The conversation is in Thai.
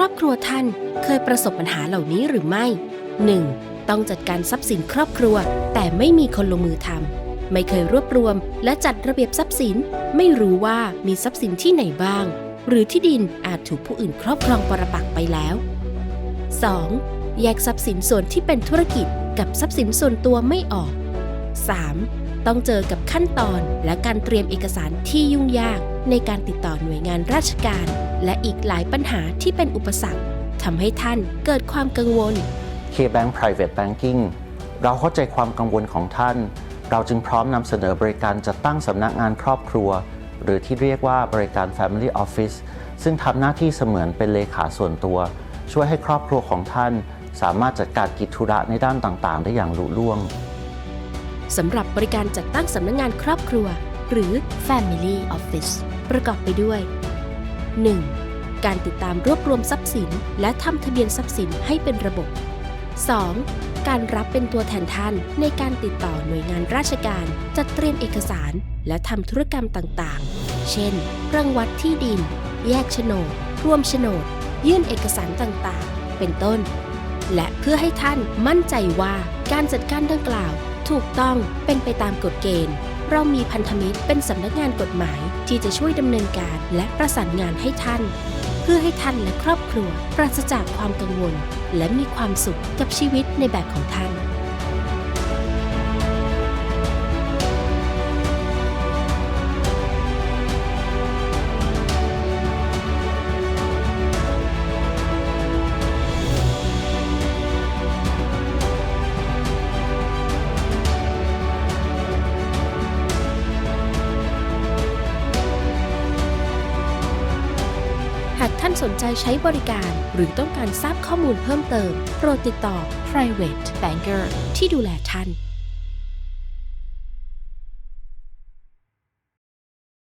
ครอบครัวท่านเคยประสบปัญหาเหล่านี้หรือไม่ 1. ต้องจัดการทรัพย์สินครอบครัว แต่ไม่มีคนลงมือทำไม่เคยรวบรวม และจัดระเบียบทรัพย์สิน ไม่รู้ว่ามีทรัพย์สินที่ไหนบ้าง หรือที่ดินอาจถูกผู้อื่นครอบครองปรปักไปแล้ว 2. แยกทรัพย์สินส่วนที่เป็นธุรกิจกับทรัพย์สินส่วนตัวไม่ออก 3. ต้องเจอกับขั้นตอนและการเตรียมเอกสารที่ยุ่งยาก ในการติดต่อหน่วยงานราชการ และอีกหลายปัญหาที่เป็นอุปสรรคทำให้ท่านเกิดความกังวล KBank Private Banking เราเข้าใจความกังวลของท่าน เราจึงพร้อมนำเสนอบริการจัดตั้งสำนักงานครอบครัว หรือที่เรียกว่าบริการ Family Office ซึ่งทำหน้าที่เสมือนเป็นเลขาส่วนตัว ช่วยให้ครอบครัวของท่าน สามารถจัดการกิจธุระในด้านต่างๆ ได้อย่างลุล่วง สำหรับบริการจัดตั้งสำนักงานครอบครัว หรือ Family Office ประกอบไปด้วย 1. การติดตามรวบรวมทรัพย์สิน และทำทะเบียนทรัพย์สินให้เป็นระบบ 2. การรับเป็นตัวแทนท่านในการติดต่อหน่วยงานราชการ จัดเตรียมเอกสาร และทำธุรกรรมต่างๆ เช่น รังวัดที่ดิน แยกโฉนดรวมโฉนด ยื่นเอกสารต่างๆ เป็นต้น และเพื่อให้ท่านมั่นใจว่าการจัดการดังกล่าว ถูกต้องเป็นไปตามกฎเกณฑ์ เรามีพันธมิตรเป็นสำนักงานกฎหมายที่จะช่วยดำเนินการและประสานงานให้ท่าน เพื่อให้ท่านและครอบครัวปราศจากความกังวล และมีความสุขกับชีวิตในแบบของท่าน หากท่านสนใจใช้บริการ หรือต้องการทราบข้อมูลเพิ่มเติม โปรดติดต่อ private banker ที่ดูแลท่าน